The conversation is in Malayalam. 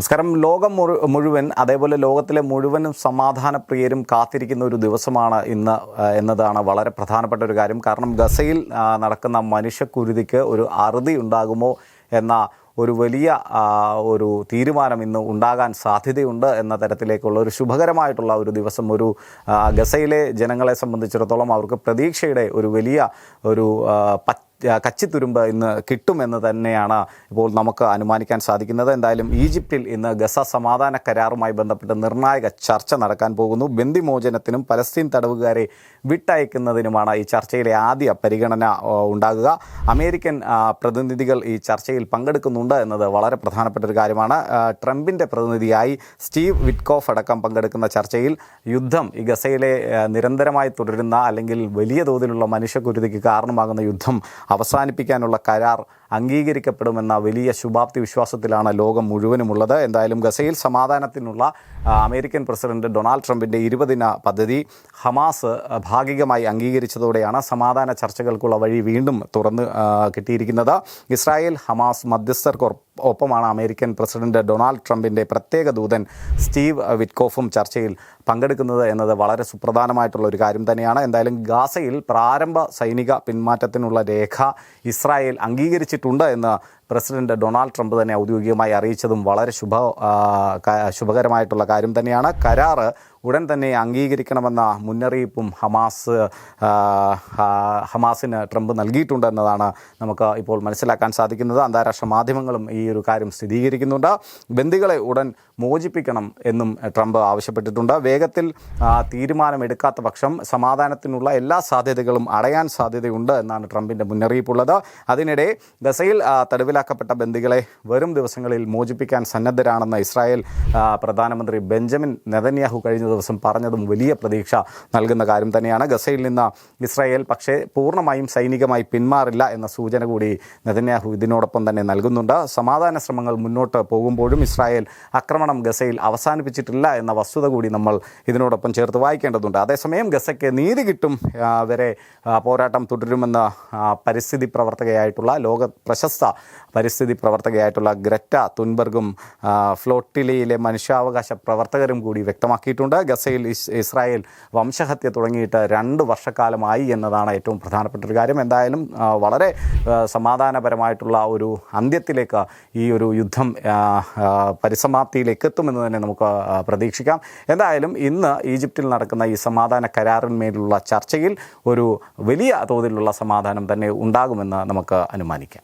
നമസ്കാരം. ലോകം മുഴു- മുഴുവൻ അതേപോലെ ലോകത്തിലെ മുഴുവനും സമാധാനപ്രിയരും കാത്തിരിക്കുന്ന ഒരു ദിവസമാണ് ഇന്ന് എന്നതാണ് വളരെ പ്രധാനപ്പെട്ട ഒരു കാര്യം. കാരണം ഗസയിൽ നടക്കുന്ന മനുഷ്യക്കുരുതിക്ക് ഒരു അറുതി ഉണ്ടാകുമോ എന്ന ഒരു വലിയ ഒരു തീരുമാനം ഇന്ന് ഉണ്ടാകാൻ സാധ്യതയുണ്ട് എന്ന തരത്തിലേക്കുള്ള ഒരു ശുഭകരമായിട്ടുള്ള ഒരു ദിവസം. ഒരു ഗസയിലെ ജനങ്ങളെ സംബന്ധിച്ചിടത്തോളം അവർക്ക് പ്രതീക്ഷയുടെ ഒരു വലിയ ഒരു പച്ച കച്ചിത്തുരുമ്പ് ഇന്ന് കിട്ടുമെന്ന് തന്നെയാണ് ഇപ്പോൾ നമുക്ക് അനുമാനിക്കാൻ സാധിക്കുന്നത്. എന്തായാലും ഈജിപ്തിൽ ഇന്ന് ഗസ സമാധാന കരാറുമായി ബന്ധപ്പെട്ട് നിർണായക ചർച്ച നടക്കാൻ പോകുന്നു. ബന്ദിമോചനത്തിനും പലസ്തീൻ തടവുകാരെ വിട്ടയക്കുന്നതിനുമാണ് ഈ ചർച്ചയിലെ ആദ്യ പരിഗണന ഉണ്ടാകുക. അമേരിക്കൻ പ്രതിനിധികൾ ഈ ചർച്ചയിൽ പങ്കെടുക്കുന്നുണ്ട് എന്നത് വളരെ പ്രധാനപ്പെട്ട ഒരു കാര്യമാണ്. ട്രംപിന്റെ പ്രതിനിധിയായി സ്റ്റീവ് വിറ്റ്കോഫ് അടക്കം പങ്കെടുക്കുന്ന ചർച്ചയിൽ യുദ്ധം ഈ ഗസയിലെ നിരന്തരമായി തുടരുന്ന അല്ലെങ്കിൽ വലിയ തോതിലുള്ള മനുഷ്യകുരുതിക്ക് കാരണമാകുന്ന യുദ്ധം അവസാനിപ്പിക്കാനുള്ള കരാർ അംഗീകരിക്കപ്പെടുമെന്ന വലിയ ശുഭാപ്തി വിശ്വാസത്തിലാണ് ലോകം മുഴുവനുമുള്ളത്. എന്തായാലും ഗസയിൽ സമാധാനത്തിനുള്ള അമേരിക്കൻ പ്രസിഡന്റ് ഡൊണാൾഡ് ട്രംപിന്റെ ഇരുപതിന പദ്ധതി ഹമാസ് ഭാഗികമായി അംഗീകരിച്ചതോടെയാണ് സമാധാന ചർച്ചകൾക്കുള്ള വഴി വീണ്ടും തുറന്ന് കിട്ടിയിരിക്കുന്നത്. ഇസ്രായേൽ ഹമാസ് മധ്യസ്ഥർക്ക് ഒപ്പമാണ് അമേരിക്കൻ പ്രസിഡന്റ് ഡൊണാൾഡ് ട്രംപിന്റെ പ്രത്യേക ദൂതൻ സ്റ്റീവ് വിറ്റ്കോഫും ചർച്ചയിൽ പങ്കെടുക്കുന്നത് എന്നത് വളരെ സുപ്രധാനമായിട്ടുള്ള ഒരു കാര്യം തന്നെയാണ്. എന്തായാലും ഗാസയിൽ പ്രാരംഭ സൈനിക പിന്മാറ്റത്തിനുള്ള രേഖ ഇസ്രായേൽ അംഗീകരിച്ചിട്ടുണ്ട്. എന്ന് പ്രസിഡന്റ് ഡൊണാൾഡ് ട്രംപ് തന്നെ ഔദ്യോഗികമായി അറിയിച്ചതും വളരെ ശുഭ ശുഭകരമായിട്ടുള്ള കാര്യം തന്നെയാണ്. കരാറ് ഉടൻ തന്നെ അംഗീകരിക്കണമെന്ന മുന്നറിയിപ്പും ഹമാസ് ഹമാസിന് ട്രംപ് നൽകിയിട്ടുണ്ട് എന്നതാണ് നമുക്ക് ഇപ്പോൾ മനസ്സിലാക്കാൻ സാധിക്കുന്നത്. അന്താരാഷ്ട്ര മാധ്യമങ്ങളും ഈ ഒരു കാര്യം സ്ഥിരീകരിക്കുന്നുണ്ട്. ബന്ദികളെ ഉടൻ മോചിപ്പിക്കണം എന്നും ട്രംപ് ആവശ്യപ്പെട്ടിട്ടുണ്ട്. വേഗത്തിൽ തീരുമാനമെടുക്കാത്ത പക്ഷം സമാധാനത്തിനുള്ള എല്ലാ സാധ്യതകളും അടയാൻ സാധ്യതയുണ്ട് എന്നാണ് ട്രംപിന്റെ മുന്നറിയിപ്പുള്ളത്. അതിനിടെ ഗസയിൽ ആ, തടവിലാക്കപ്പെട്ട ബന്ദികളെ വരും ദിവസങ്ങളിൽ മോചിപ്പിക്കാൻ സന്നദ്ധരാണെന്ന് ഇസ്രായേൽ പ്രധാനമന്ത്രി ബെഞ്ചമിൻ നെതന്യാഹു കഴിഞ്ഞ ദിവസം പറഞ്ഞതും വലിയ പ്രതീക്ഷ നൽകുന്ന കാര്യം തന്നെയാണ്. ഗസയിൽ നിന്ന് ഇസ്രായേൽ പക്ഷേ പൂർണമായും സൈനികമായി പിന്മാറില്ല എന്ന സൂചന കൂടി നെതന്യാഹു ഇതിനോടൊപ്പം തന്നെ നൽകുന്നുണ്ട്. സമാധാന ശ്രമങ്ങൾ മുന്നോട്ട് പോകുമ്പോഴും ഇസ്രായേൽ ആക്രമണം ഗസയിൽ അവസാനിപ്പിച്ചിട്ടില്ല എന്ന വസ്തുത കൂടി നമ്മൾ ഇതിനോടൊപ്പം ചേർത്ത് വായിക്കേണ്ടതുണ്ട്. അതേസമയം ഗസയ്ക്ക് നീതി കിട്ടും വരെ പോരാട്ടം തുടരുമെന്ന് പരിസ്ഥിതി പ്രവർത്തകയായിട്ടുള്ള ലോക പ്രശസ്ത പരിസ്ഥിതി പ്രവർത്തകയായിട്ടുള്ള ഗ്രറ്റ തുൻബർഗും ഫ്ലോട്ടിലയിലെ മനുഷ്യാവകാശ പ്രവർത്തകരും കൂടി വ്യക്തമാക്കിയിട്ടുണ്ട്. ഗസയിൽ ഇസ്രായേൽ വംശഹത്യ തുടങ്ങിയിട്ട് രണ്ട് വർഷക്കാലമായി എന്നതാണ് ഏറ്റവും പ്രധാനപ്പെട്ട ഒരു കാര്യം. എന്തായാലും വളരെ സമാധാനപരമായിട്ടുള്ള ഒരു അന്ത്യത്തിലേക്ക് ഈ ഒരു യുദ്ധം പരിസമാപ്തിയിലേക്ക് എത്തുമെന്ന് തന്നെ നമുക്ക് പ്രതീക്ഷിക്കാം. എന്തായാലും ഇന്ന് ഈജിപ്തിൽ നടക്കുന്ന ഈ സമാധാന കരാറിന്മേലുള്ള ചർച്ചയിൽ ഒരു വലിയ തോതിലുള്ള സമാധാനം തന്നെ ഉണ്ടാകുമെന്ന് നമുക്ക് അനുമാനിക്കാം.